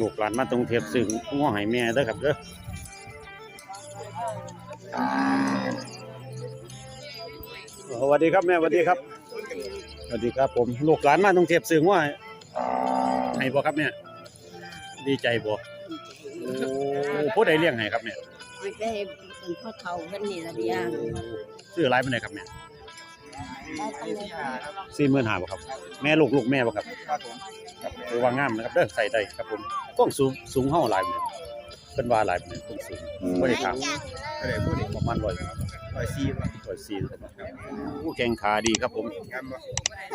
ลูกหลานมาตรงเทียบซึ่งง้อให้แม่เด้อครับเด้อสวัสดีครับแม่สวัสดีครับสวัสดีครับผมลูกหลานมาตรงเทียบซึ่งง้อให้ให้บ่ครับแม่ดีใจบ่โอ้ผู้ใดเลี้ยงให้ครับแม่ไม่ได้เป็นพ่อเฒ่าเพิ่นนี่ละเดียวซื้อหลายปานใดครับแม่ได้ตั้งแต่ สี่หมื่นห้าบ่ครับ แม่ลูกลูกแม่บ่ครับครับผมครับถือว่างามนะครับเด้อใส่ได้ครับผมความสูงสูงเฮาหลายปานใดเพิ่นว่าหลายปานใดความสูงบ่ได้ถามก็เลยพูดอีกประมาณ100ร้อยสี่บ่104ครับผู้แข่งขาดีครับผมงามบ่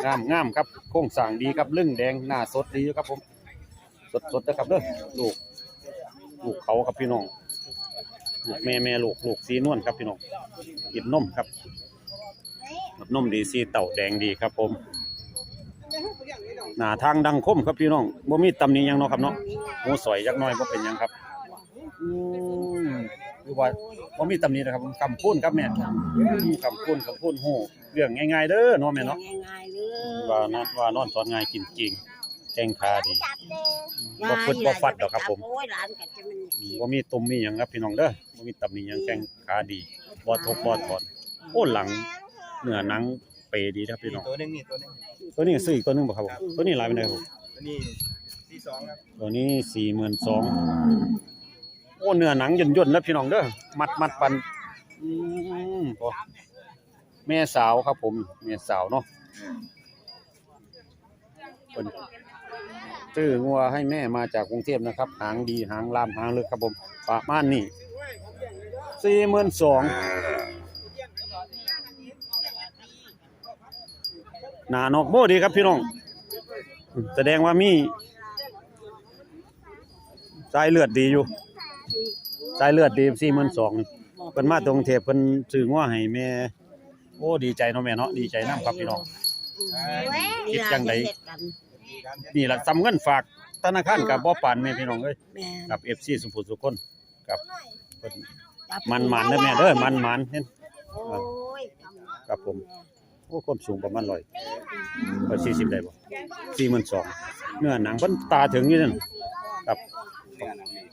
งามงามครับโครงสร้างดีครับลึ่งแดงหน้าสดดีครับผม สดสดนะครับเด้อลูกลูกเขาครับพี่น้องลูกแม่แม่ลูกลูกสีนวลครับพี่น้องกินนมครับ นมดีสีเต่าแดงดีครับผมหน้าทางดังคมครับพี่น้องบ่มีตำหนิหยังเนาะครับเนาะหูสอยจักหน่อยบ่เป็นหยังครับอืมคือว่าบ่มีตำหนินะครับผมคำพูนครับแม่คำพูนคำพูนโหเรื่องง่ายๆเด้อเนาะแม่เนาะง่ายๆเลยว่านอนว่านอนสอนง่ายกินจริงแข้งขาดี บ่ฟึดบ่ฟัดดอกครับผม โอ้ยหลานก็จะมันอืมบ่มีตุ่มมีหยังครับพี่น้องเด้อบ่มีตำหนิหยังแข้งขาดีบ่ทุบบ่ถอนโอ้หลัง เนื้อหนังเปดีครับพี่น้อง ตัวหนึงนี่ตัวหนึงตัวนี้ซื้ออีกตัวหนึงบ่ครับผมตัวนี้หลายปานใดครับผมตัวนี้ที่สองครับตัวนี้42,000โอ้เนื้อหนังย่นๆแล้วพี่น้องเด้อมัดมัดปันอืมโอ้แม่สาวครับผมแม่สาวเนาะเพิ่นซื้องัวให้แม่มาจากกรุงเทพนะครับ หางดีหางลามหางลึกครับผมประมาณนี้42,000 หนานอกโบดีครับพี่น้องอืมแสดงว่ามีสายเลือดดีอยู่สายเลือดดีสี่หมื่นสองเพิ่นมาตรงเทพเพิ่นซื้องัวให้แม่โอ้ดีใจเนาะแม่เนาะดีใจนํครับพี่น้องคิดจังใดนี่ล่ะซ้ำเงินฝากธนาคารกับบ่ปานแม่พี่น้องเอ้ยแม่กับ FC สุภูสุคนกับเพิ่นมันมันๆเด้อแม่เด้อมันมันๆเห็นโอ้ยครับผมโอ้ความสูงประมาณร้อย ร้อยสี่สิบได้บ่สี่หมื่นสองเนื้อหนังเพิ่นตาถึงอยู่นั่นครับ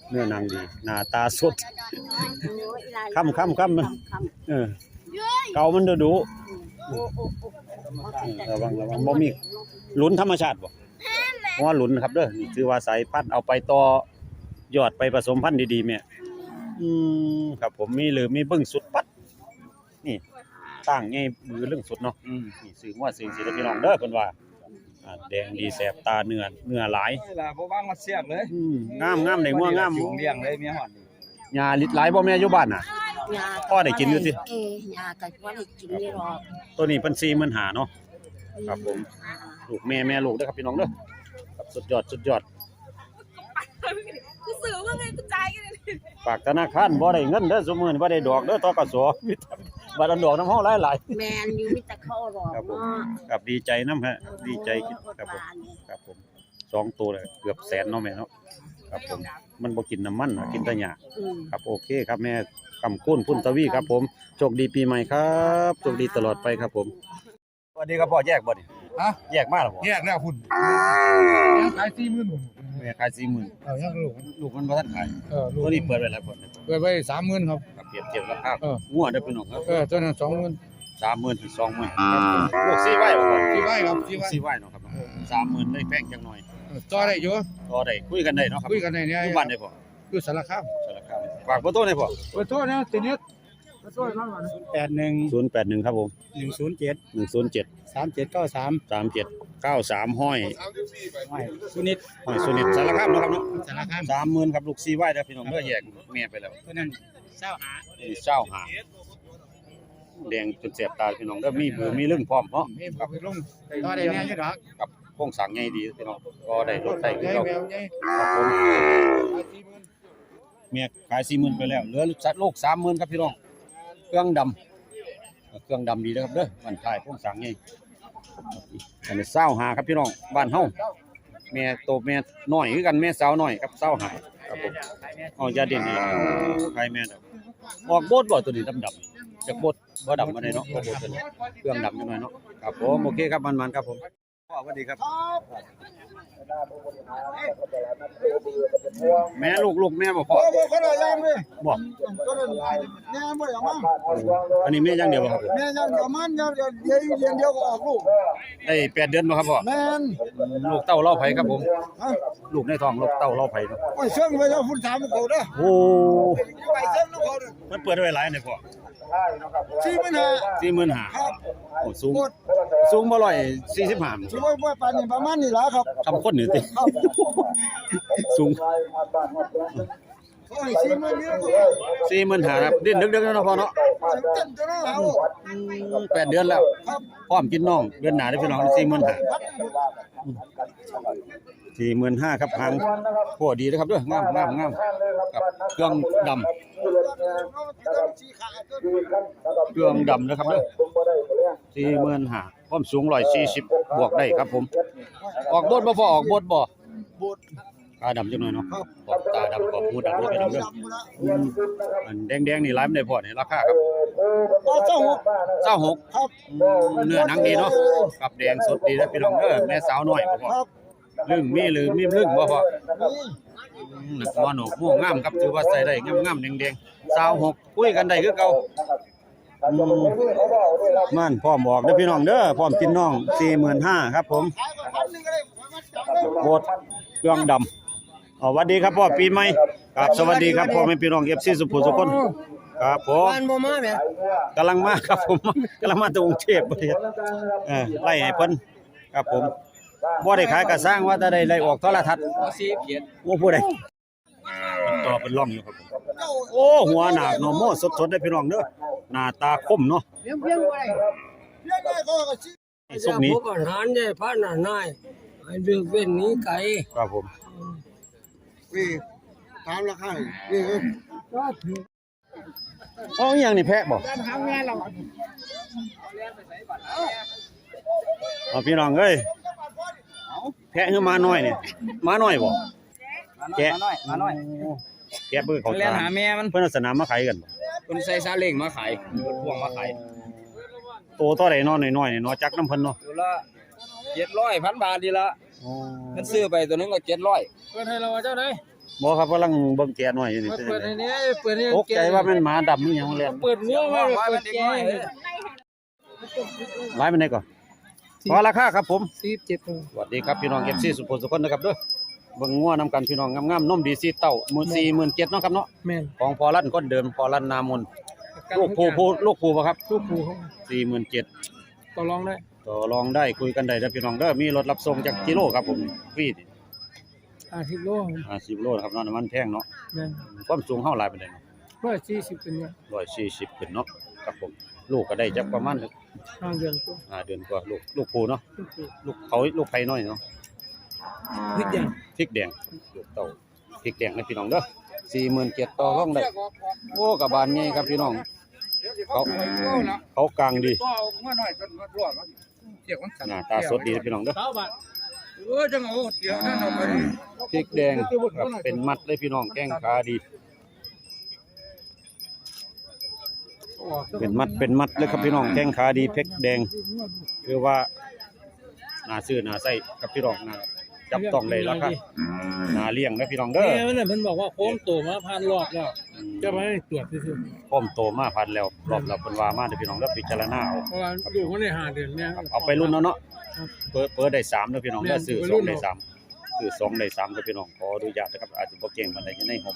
เนื้อหนังดีหน้าตาสดค่ำค่ำค่ำมันเออเกามันดูดูโอ้โอ้โอ้ระวังระวังบ่มีหลุนธรรมชาติบ่ว่าหลุนครับเด้อนี่ถือว่าสายพันธุ์เอาไปต่อยอดไปผสมพันธุ์ดีๆแม่อืมครับผมมีหรือมีเบิ่งสุดปัดนี่ ตั้งไงมือเรื่องสุดเนาะอืมนี่ซื้อว่าซื้อสิแล้วพี่น้องเด้อเพิ่นว่าอ่า แดงดีแสบตาเนื้อเนื้อหลายเวลาบ่ว่างมาเสียบเลยอืมงามงามได้งัวงามจุงเลี้ยงเลยเมียหอนหญ้าลิดหลายบ่แม่อยู่บ้านน่ะ ยาพ่อได้กินอยู่สิ เอ้ยยาก็บ่ได้กินนี่หรอกตัวนี้เพิ่น45,000เนาะ ครับผม ลูกแม่แม่ลูกเด้อครับพี่น้องเด้อครับสุดยอดสุดยอด กูซื้อมาไงกูจ่ายกันเลยฝากธนาคารบ่ได้เงินเด้อซุมื้อนี้บ่ได้ดอกเด้อตกสมีแต่ บัตรอันดอกน้ำเฮาหลายแมนอยู่มีแต่เข้าหรอกครับผมเนาะๆครับดีใจนํฮะดีใจคิดครับผมครับผมสองตัวเลยเกือบแสนเนาะแม่เนาะครับผมมันบ่กินน้ำมันน่ะกินแต่หญ้าอืม ครับโอเคครับแม่กำกุ้นพุ่นตะวีครับผมโชคดีปีใหม่ครับโชคดีตลอดไปครับผมสวัสดีครับพ่อแยกบ่นี่ฮะ แยกมาแล้วบ่แยกแล้วคุณขายสี่หมื่นแม่ขาย40,000เอายังลูกลูกมันบ่ทันขายเออลูกตัวนี้เปิดไว้แล้วพ่อเปิดไว้สามหมื่นครับค รับเปรียบเทียบราคาเออ งัวได้อพี่น้องครับเออตัวนั้นสองหมื่น30,000ถึง20,000ลูกสี่ไว้บ่พ่อที่ไว้ครับที่ไว้สี่ไว้เนาะครับ30,000ได้แพงจังหน่อยต่อได้อยู่ก็ได้คุยกันได้เนาะครับคุยกันในเนี้ยอยู่บ้านได้พ่ออยู่สารคามสารคามฝากเบอร์โทรได้พ่อเปิดโทษนะติเน็ต เปิดโทษนั่นก่อนแปดหนึ่ง081ครับผมหนึ่งศูนย์เจ็ด107สามเจ็ดเก้าสาม3793ห้อยสุนิตห้อยสุนิทสารคามเนาะครับเนาะสารคามสามหมื่นครับลูกซีไว้แล้วพี่น้องเด้อแยกแม่ไปแล้วตัวนั้นเศร้าหานี่เจ้าหาแดงจนเสียบตาพี่น้องเด้อมีเบือมีเรื่องพร้อมเนาะเฮ้ยขับไปลงต่อได้แน่ยี่ดอกกับโครงสร้างใหญ่ดีพี่น้องก็ได้รถได้คือใหญ่เก่าแววใหญ่ครับผมขายสี่หมื่นแม่ขาย40,000ไปแล้วเหลือสัตว์ลูก30,000ครับพี่น้อง เครื่องดำเครื่องดำดีเด้อครับเด้อมันขายโครงสร้างใหญ่อันนี้เศร้าหาครับพี่น้องบ้านเฮาแม่โตแม่น้อยคือกันแม่สาวน้อยครับเศร้าหาครับผมเอาอยาเด่นนี่ใครแม่ดอกออกโบดบ่ตัวนี้ดำๆจากโบดบ่ดำมาได้เนาะบ่โบดตัวนี้เครื่องดำจังหน่อยเนาะครับผมโอเคครับมันๆครับผมพ่อสวัสดีครับ แม่ลูกลูกแม่บ่พ่อโอ้โหเขาได้ยังเลยบ่ก็ได้แม่บ่อยากมาอันนี้แม่อย่างเดียวบ่ครับแม่ยังเดี๋ยวมันเดี๋ยวเดี๋ยวเดี๋ยวอยู่เดือนเดียวก็ออกลูกได้แปดเดือนบ่ครับพ่อแม่นลูกเต้าเล่าไผครับผมฮะลูกในท้องลูกเต้าเล่าไผเนาะโอ้ยเชื่องไปแล้วฝุ่นถามเขาเด้อโอ้ไปเชื่องเขาเด้อมันเปิดไว้หลายเนี่ยพ่อชี้มันหา45,000ครับโอ้สูงหมด สูงบ่ร้อยสี่สิบห้าช่วยว่าปานนี้ประมาณนี้ล่ะครับทำคนนี่ติครับสูงโอ้ยชี้มันเยอะกว่าสี่หมื่นห้าครับดิ้นดึกๆแล้วเนาะพ่อเนาะเต้นจะน้องเอาอืมแปดเดือนแล้วครับพร้อมกินน้องเดือนหน้าได้พี่น้องสี่หมื่นห้าสี่หมื่นห้าครับหางโคตรดีนะครับเด้องามงามงามกับเครื่องดำเครื่องดำนะครับเด้อสี่หมื่นห้า ความสูงร้อยสี่สิบบวกได้ครับผม ออกบดบ่พอออกบดบ่บดตาดำจังหน่อยเนาะขอบตาดำขอบหูดำด้วยพี่น้องเด้ออืมอันแดงๆนี่ร้ายไม่ได้พอนี่ราคาครับเอาเจ้าหกเจ้าหกครับเนื้อหนังดีเนาะกับแดงสดดีนะพี่น้องเด้อแม่สาวน้อยบ่พอครับลึงมีหรือมีลึงบ่พอนี่อืมหนักหัวหนกม่วงงามครับถือว่าใส่ได้งามๆแดงๆสาวหกคุยกันได้คือเก่าอื มมันพร้อมบอกเด้อพี่น้องเด้อพร้อมกินน้อง45,000ครับ ผมขายก็พันหนึงก็ได้ขายมาจับได้โบดเครื่องดำอ๋อสวัสดีครับพ่อปีใหม่ครับสวัสดีครับพ่อแม่พี่น้อง FC สุภูทุกคนครับผมบ้านบ่มาแม่กำลังมาครับผมกำลังมาจากกรุงเทพประเทศเออไล่ให้เพิ่นครับผมบ่ได้ขายก็สร้างว่าแต่ได้ไล่ออกโทรทัศน์สีเขียนว่าผู้ใดมันต่อเป็นร่องอยู่ครับผม โอ้หัวหนักเนาะโมสดๆได้พี่น้องเด้อหน้าตาคมเนาะเพียงเพียงบ่ได้เพียงได้ก็ก็สิไอ้สุกนี้พบอาหารได้พระหนานายให้เลือกเว้นหนี้ไก่ครับผมนี่ถามราคานี่คือเอาอหย่างนี่แพะบ่ทางแม่เราเอาพี่น้องเอ้ยแพะคือมาน้อยนี่มาน้อยบ่แกะมาหน่อยมาหน่อย แกะเบิ่งเขาเล่ตานหาแม่มันเพิ่นเอาสนามมาขายกันบ่คนใส่ซาเล้งมาขายรถพ่วงมาขายโตเท่าใดเนาะน้อยๆนี่เนาะจักน้ำเพิ่นเนาะตัวละเจ็ดร้อยพันบาทดีละอ๋อมันซื้อไปตัวนึงก็เจ็ดร้อยเปิดให้เราเจ้าไหนบ่ครับกำลังเบิ่งแกะน้อยอยู่นี่มาเป็นเปิดจัให้งได๋เนี้ยเปิดให้ตกใจว่ามันหมาดำนี่หยังแล่นเปิดงัวมาว่าเปิมัดนเด็กแกน้อยเออหลายมันได้ก่อนขอราคาครับผมสิบเจ็ดสวัสดีครับพี่น้อง FC สุโขสุคนนะครับเด้อ เบิ่งงัวนํกันพี่น้องงามๆนมดีสีเต้าหมื่นสี่หมื่นเจ็ดเนาะครับเนาะแม่นของพอลั่นคนเดิมพอลั่นนามนลูกผู้ผู้ลูกผู้บ่ครับลูกผูเขาสี่หมื่นเจ็ดต่อรองได้ต่อรองได้คุยกันได้เด้อพี่น้องเด้อมีรถรับส่งจากกิโลครับผมฟรีอาทิตย์โลอ่า10โลนะครับเนาะน้ำมันแพงเนาะแม่นความสูงเฮาหลายปานใดเนาะเมื่อสี่สิบเป็นเนี่ย140ขึ้นเนาะครับผมลูกก็ได้จักประมาณห้าเดือนตัวห้าเดือนกว่าลูกลูกผู้เนาะลูกผูลูกเขาลูกไผน้อยเนาะ พริกแดงพริกแดงลูกเต้าพริกแดงนะพี่น้องเด้อ47,000ต่อรองได้โอ้กับบานใหญ่ครับพี่น้อง เขาเขากลางดีก็เอามาหน่อยจนรวดมันเกี่ยวกันหน้าตาสดดีนะพี่น้องเด้อเก้าบาทเออจังเอาเดี๋ยวนั่นเอาไปพริกแดงครับเป็นมัดเลยพี่น้องแข้งขาดี เป็นมัดเป็นมัดเลยครับพี่น้องแข้งขาดีเพชรแดง คือว่าหนาซื้อหนาใส่กับพี่น้องนะ จับต้องเลยแล้วคาหนาเลี้ยงนะพี่น้องเด้อเนี่ยมันน่ะมันบอกว่าโค้องโตมาพันรอบแล้วจะไปให้ตรวจที่สุดโค้งโตมาพันแล้วรอบเราเป็นวามาเดี๋ยวพี่น้องก็พิจารณาเอาเพราะว่าอยู่คนในหาเดือนเนี่ยเอาไปรุ่นเล้วเนาะเปิดเปิดได้สามนะพี่น้องได้สื่อสองได้สามสื่อสองได้สามครับพี่น้องขออนุญาตนะครับอาจจะพวกเก่งมันอะไรกันในผม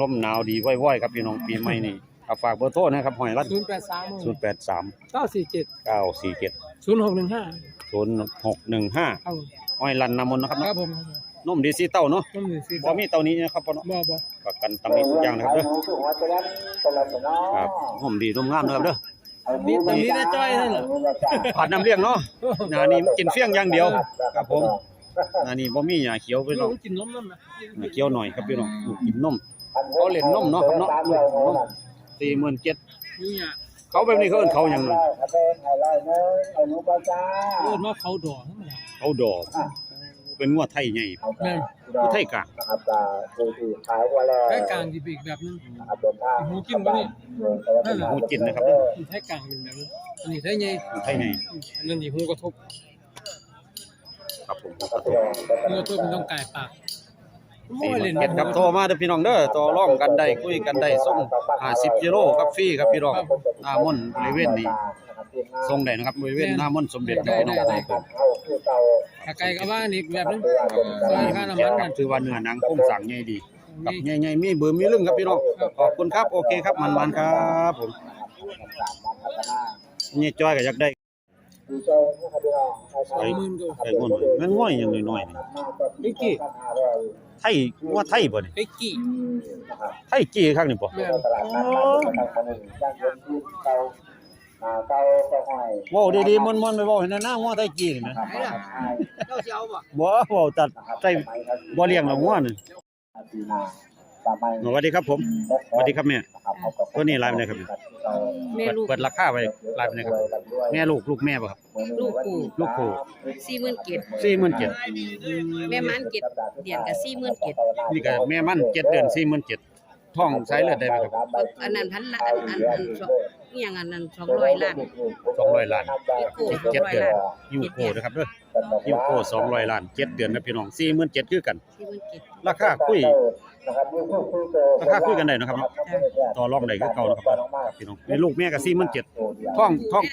ลมหนาวดีว่อยๆครับพี่น้องปีใหม่นี่ครับฝากเบอร์โทรนะครับหอยรัด0 8 3 0 8 3 9 4 7 9 4 7 0 6 1 5 0 6 1 5 อ้อยลันนามนนะครับคเนาะรับผมนมดีสีเต้าเนาะต้องมีสิบ่มีเต้านี้นะครับพ่อเนาะบ่บ่ประกันตำหนิทุกอย่างนะครับเด้อครับนมดีนมงามนะครับเด้อมีตรงนี้ได้จ้อยนั่นเหรอผ่านน้ำเลี้ยงเนาะหน้านี่กินเฟี้ยงอย่างเดียวครับผมหน้านี่บ่มีหญ้าเขียวพี่น้องกินนมนั่นนะหญ้าเขียวหน่อยครับพี่น้องลูกกินนมเขาเล่นนมเนาะครับเนาะลูกนม47,000นี่อะเขาแบบนี้เขาเอิ้นเขาหยังนั่นเรียกว่าเขาดอกทั้งหมด เขาดอก เป็นงัวไทยใหญ่แม่นงัวไทยกลางแค่กลางที่เป็นอีกแบบนึงหูกินบ่นี่นั่นแหละหูจินนะครับเด้อแค่กลางเป็นแบบนึงอันนี้แค่ใหญ่งัวไทยใหญ่อันนั้นที่หูกระทบเมื่อตัวมันต้องกายปาก สี่หมื่นเจ็ดครับโทรมาเด้อพี่น้องเด้อต่อรองกันได้คุยกันได้ส่ง50กิโลครับฟรีครับพี่น้องหน้ามนต์บริเวณนี้ส่งได้นะครับบริเวณหน้ามนต์สมเด็จครับพี่น้องครับผมถ้าไกลก็ว่าอีกแบบนึงซอยค่าน้ำมันนั่นถือว่าเนื้อหนังโครงสร้างใหญ่ดีกับใหญ่ๆมีเบอร์มีลึงครับพี่น้องขอบคุณครับโอเคครับมันๆครับผมนี่จ้อยก็อยากได้สองหมื่นก็ไอ้ง่วนมันง่อยอย่างน้อยๆนี่ไอ้กี่ ไทยว่าไทยบ่นี่ไอ้กี่ไทยจี้ข้างนี่บ่แม่นเว้าดีๆม่วนๆไปเว้าให้หน้างัวไทยจี้นี่นะไหนล่ะเจ้าสิเอาบ่บ่เว้าตัดไทยบ่เลี้ยงหรอกงัวนี่ สวัสดีครับผมสวัสดีครับแม่ตัวนี้ลายเป็นไงครับแม่เปิดลูกเปิดราคาไว้ลายเป็นไงครับ แม่ลูกลูกแม่บ่ครับ ลูกปู่ลูกผู้สี่หมื่นเจ็ด47,000แม่มันเจ็ดเดือนกับสี่หมื่นเจ็ดนี่ก็แม่มัน7เดือน47,000ท้องใช้เลือดได้ไหมครับ อันนั้นพันละอันอันอันสองนี่อย่างอันนั้นสองร้อยล้าน200ล้านอีโก้สองเจ็ดร้อยเดือนล้านยูโกนะครับเด้อยูโก200ล้านเจ็ดเดือนนะพี่น้อง47,000คือกันสี่หมื่นเจ็ดราคาคุย ราคาคุยกันได้นะครับเนาะต่อรองได้คือเก่านะครับครับพี่น้องนี่ลูกแม่ก็47,000ท้องท้อง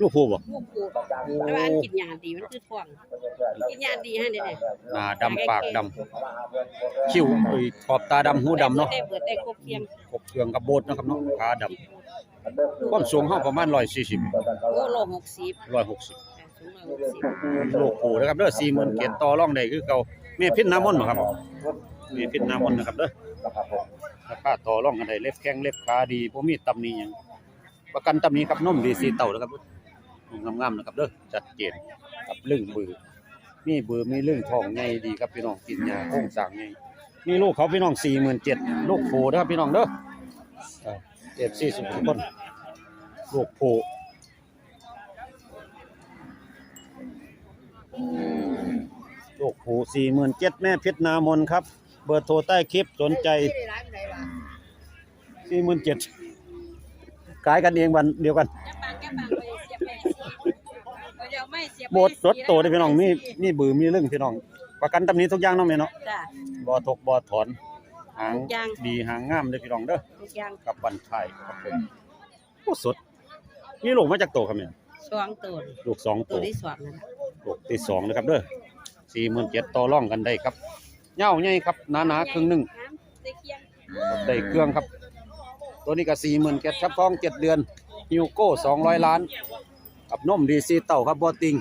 ลูกผู้บ่ลูกปู่แต่ว่าอันกินยาดีมันคือท่วงกินยาดีให้เด้อหน้าดำปากดำคิ้วเอ้ยขอบตาดำหูดำเนาะได้เบิดได้ครบเพียงครบเครื่องกับโบดนะครับเนาะขาดำความสูงเฮาประมาณ140โอ้โลหกสิบ160สูงร้อยหกสิบลูกผู้นะครับเด้อ40,000เกียรติต่อรองได้คือเก่าแม่พิษน้ำมนต์บ่ครับแม่พิษน้ำมนนะครับเด้อราคาต่อรองกันได้เล็บแข้งเล็บขาดีบ่มีตำหนิหยังประกันตำหนิครับนมดีสีเต่านะครับงามๆนะครับเด้อชัดเจนกับลึงบือมีเบือมีเรื่องทองใหญ่ดีครับพี่น้องกินยาโค้งสร้างใหญ่มีลูกเขาพี่น้อง47,000ลูกโผู้นะครับพี่น้องเด้อเอฟซีสุขุมคนลูกโผู้ลูกผู้47,000แม่เพชรนามนครับ เบอร์โทรใต้คลิปสนใจ47,000ขายกันเองวันเดียวกันโบดรถโตได้อพี่น้องมีมีบือมีเรื่องพี่น้อง ประกันตำหนี้ทุกอย่างเนาะแม่เนาะจ้ะบ่ทกบ่ถอนหางทุกอย่างดีหางงามเด้อพี่น้องเด้อทุกอย่างกับบันทายครับผมโอ้สดมีลูกมาจากโตครับแม่สองตัวลูกสองโตตัวที่สองนั่นน่ะลูกที่สองนะครับเด้อ47,000ต่อรองกันได้ครับ เหย้าใหญ่ครับหนาๆครึ่งหนึงคียงได้เครื่องครับ ตัวนี้ก็47,000ครับท้องเจ็ดเดือนฮิวโก้200ล้าน กับนมดีซีเต้าครับบ่ติง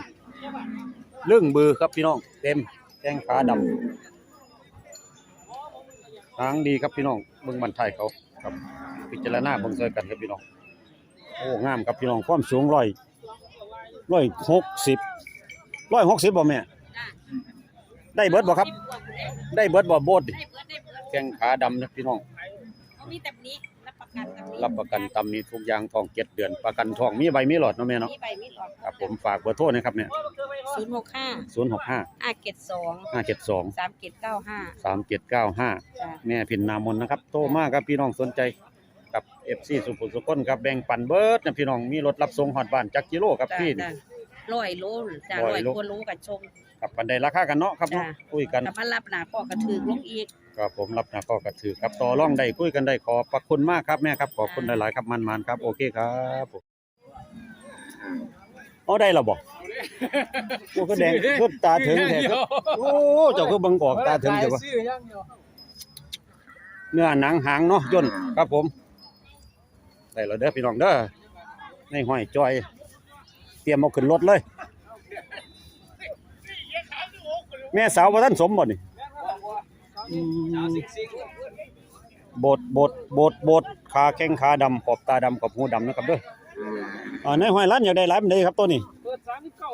เรื่องบือครับพี่น้องเต็มแข้งขาดำหางดีครับพี่น้องเบิ่งบันทายเขาครับ พิจารณาเบิ่งซอกันครับพี่น้อง โอ้งามครับพี่น้องความสูงร้อยร้อยหกสิบร้อยหกสิบบ่แม่ได้เบิดบ่ครับ ได้เบิดบ่โบดดิได้เบิดได้เบิดแข้งขาดำนะพี่น้องเขามีแต่นี้รับประกันแบบนี้รับประกันตำนี้ทุกอย่างทองเจ็ดเดือนประกันทองมีใบมีหลอดเนาะแม่เนาะมีใบมีหลอดครับผมฝากเบอร์โทรนะครับเนี่ยศูนย์หกห้าศูนย์หกห้าห้าเจ็ดสองห้าเจ็ดสองสามเจ็ดเก้าห้าสามเจ็ดเก้าห้าจ้ะแม่พินนามนนะครับโตมากครับพี่น้องสนใจกับเอฟซีสุขุมสุขนครับแบ่งปันเบิร์ดนะพี่น้องมีรถรับส่งฮอดบ้านจักกิโลครับจ้ะพี่จ้ะร้อยโลจ้ะร้ร้ออยยโลคนรู้กันชง กับปันใดราคากันเนาะครับเนาะจ้ะ คุยกัน กับมันรับหนาก็กระถือลงอีก ครับผมรับนะก็กระถือครับต่อรองได้คุยกันได้ขอบพระคุณมากครับแม่ครับขอบคุณหลายๆครับมันๆครับโอเคครับผมเอาได้แล้วบอกโอ้ก็แดงก็ตาถึงแท้ครับโอ้เจ้าคือบังออกตาถึงเจ้าว่าซื้ออย่างเดียวเนื้อหนังหางเนาะย่นครับผมได้แล้วเด้อพี่น้องเด้อในห้อยจอย เตรียมเอาขึ้นรถเลย แม่สาวบ่ทันสมบ่นี่อืมโบดโบดโบดโบดขาแข้งขาดำขอบตาดำขอบหูดำนะครับเด้ออ่าในห้อยร้านอยากได้หลายปานใดครับตัวนี้เปิดสามสิบเก้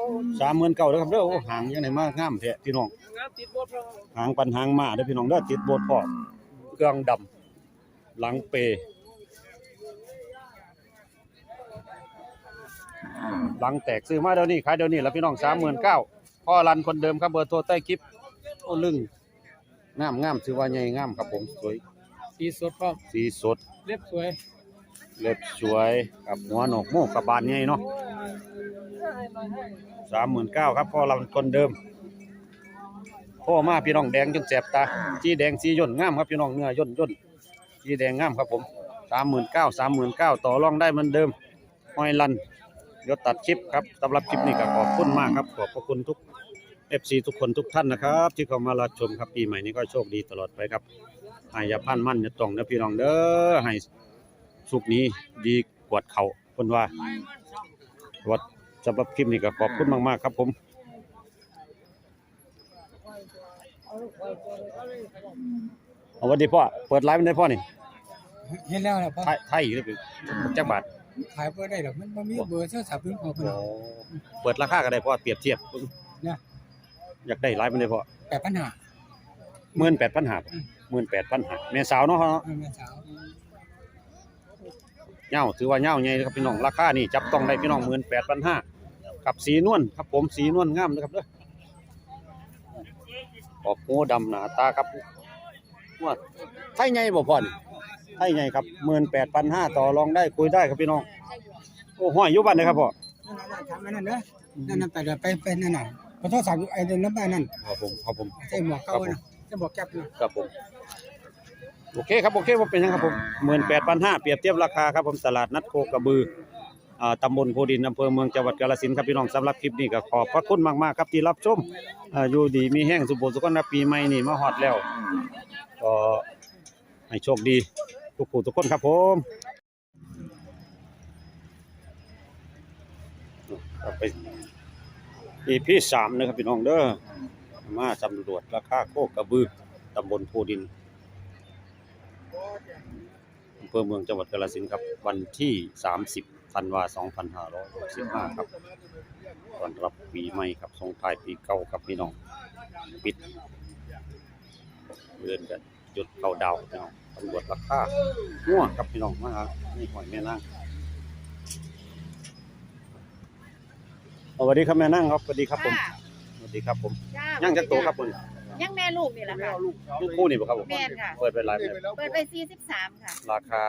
า39,000เด้อครับเด้อโอ้หางยังไงมางามแท้พี่น้องงานติดบทเราหางปันหางมาเด้อพี่น้องเด้อติดโบดพร้อมเครื่องดำหลังเปหลังแตกซื้อมาเดี๋ยวนี้ขายเดี๋ยวนี้แล้วพี่น้อง39,000 พ่อรันคนเดิมครับเบอร์โทรใต้คลิปโอ้ลึงงามงามถือว่าใหญ่งามครับผมสวยสีสดพร้อมสีสดเล็บสวย เล็บสวยกับหัวหนกโม่กับบานใหญ่เนาะ39,000ครับพ่อรันคนเดิมโทรมาพี่น้องแดงจนแสบตาสีแดงสีย่นงามครับพี่น้องเนื้อย่นย่นสีแดงงามครับผมสามหมื่นเก้าสามหมื่นเก้าต่อรองได้เหมือนเดิมห้อยลันเดี๋ยวตัดคลิปครับสำหรับคลิปนี้ก็ขอบคุณมากครับ ขอบพระคุณทุก FC ทุกคนทุกท่านนะครับ ที่เข้ามารับชมครับปีใหม่นี้ก็โชคดีตลอดไปครับให้อย่าพันมั่นอย่าต้องนะพี่น้องเด้อให้สุขนี้ดีกว่าเขาคนว่าวัดสำหรับคลิปนี้ก็ขอบคุณมาก ๆ ครับผมเอาวันดีพ่อ เปิดไลฟ์มันได้พ่อนี่เห็นแล้วนะพ่อไทยไทยอีกแล้วเป็นจักบาทขายบ่ได้ดอกมันบ่มีเบอร์โทรศัพท์เพิ่นพอเพิ่นโอ้เปิดราคาก็ได้พ่อเปรียบเทียบเนี่ย อยากได้ไลฟ์มันได้พ่อแต่ปัญหาหมื่นแปดพันหาหมื่นแปดพันหาแม่สาวเนาะพ่อเนาะแม่สาวเหย้าถือว่าเหย้าใหญ่เลยครับพี่น้องราคานี่จับต้องได้พี่น้องหมื่นแปดพันห้ากับสีนวลครับผมสีนวลงามนะครับเด้อออกหูดำหนาตาครับว่าไทยใหญ่บ่พ่อนไทยใหญ่ครับหมื่นแปดพันห้าต่อรองได้คุยได้ครับพี่น้องโอ้ห้อยอยู่บ้านเลยครับพ่อนั่นน่ะถามอันนั้นเด้อนั่นน่ะไปเดี๋ยวไปไปนั่นน่ะ ขอโทรศัพท์อยู่ไอ้เดินน้ำบ้านนั่นครับผมครับผมใส่หมวกเก่าน่ะใส่หมวกแก๊ปน่ะครับผมโอเคครับโอเคว่าเป็นยังครับผมหมื่นแปดพันห้าเปรียบเทียบราคาครับผมตลาดนัดโคกระบืออ่าตำบลโพดินอำเภอเมืองจังหวัดกาฬสินธุ์ครับพี่น้องสำหรับคลิปนี้ก็ขอบพระคุณมากๆครับที่รับชมอ่าอยู่ดีมีแห้งสุขสุขคนนะปีใหม่นี่มาฮอดแล้วก็ให้โชคดีทุกผู้ทุกคนครับผมก็ไป EP สามนะครับพี่น้องเด้อมาสำรวจราคาโคกระบือตำบลโพดินอำเภอเมืองจังหวัดกาฬสินธุ์ครับ วันที่ 30ธันวา2565 ครับต้อนรับปีใหม่ครับส่งท้ายปีเก่าครับพี่น้อง ปิดเดือนกันหยุดเข้าดาวพี่น้องตำรวจราคาง่วงครับพี่น้องมาครับนี่หอยแม่นาง สวัสดีครับแม่นางครับสวัสดีครับผมจ้าสวัสดีครับผมจ้าย่างจักโตครับผมยังแม่ลูกนี่แหละค่ะ ลูกคู่นี่บ่ครับผมแม่นค่ะ เปิดเป็นรายแบบเปิดไป43ค่ะ ราคา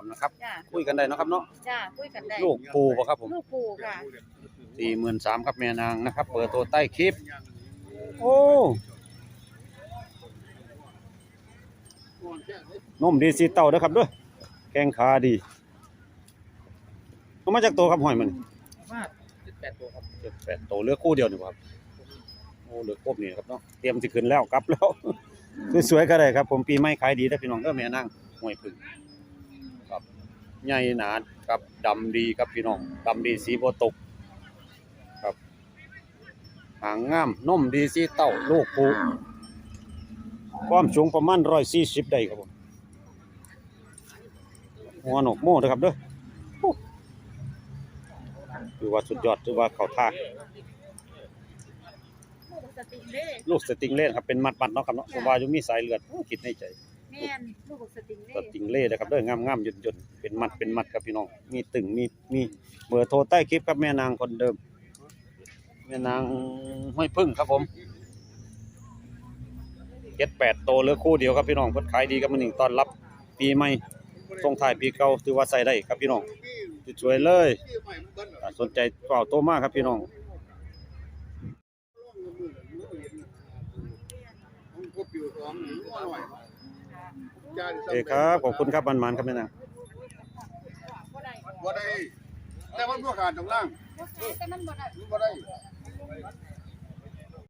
43,000นะครับ จ้าคุยกันได้เนาะครับเนาะจ้าคุยกันได้ลูกปูบ่ครับผมลูกปู่ค่ะ43,000ครับแม่นางนะครับ เปิดตัวใต้คลิป โอ้นมดีสีเต่าเด้อครับเด้อแข้งขาดีเอามาจากตัวครับหอยมัน แปดตัวครับเจ็ดแปดตัวเลือกคู่เดียวนี่บ่ครับโอ้เลือกครบนี่ครับเนาะเตรียมสิขึ้นแล้วกลับแล้ว สวยๆก็ได้ครับ ผมปีใหม่ขายดีเด้อพี่น้องเด้อแม่นางห้วยพึ่งครับใหญ่หนาครับดำดีครับพี่น้องดำดีสีบ่ตกครับหางงามนมดีสีเต้าลูกผูความสูงประมาณ140ได้ครับผมหัวหนกโม่เด้อครับเด้อ ถือว่าสุดยอดถือว่าเข้าท่าสติงเล่ลูกสติงเล่นครับเป็นมัดมัดๆเนาะครับเนาะเพราะว่าอยู่มีสายเลือดโอ้คิดในใจแม่นลูกสติงเล่สติงเล่นะครับเด้องามงามๆหยุนหยุนเป็นมัดเป็นมัดครับพี่น้อง มีตึงมีมีเบอร์โทรใต้คลิปครับแม่นางคนเดิม แม่นางห้วยพึ่งครับผมเจ็ดแปดโตเหลือคู่เดียวครับพี่น้องเพิ่นขายดีครับมันหนึ่งต้อนรับปีใหม่ส่งท้ายปีเก่าถือว่าใส่ได้ครับพี่น้อง สวยๆเลยถ้าสนใจก็เอาโตมากครับพี่น้องโอเคครับ ขอบคุณครับมันมันๆครับแม่นางบ่ได้แต่มันบ่ขาดตรงล่างแต่มันบ่ได้มันบ่ได้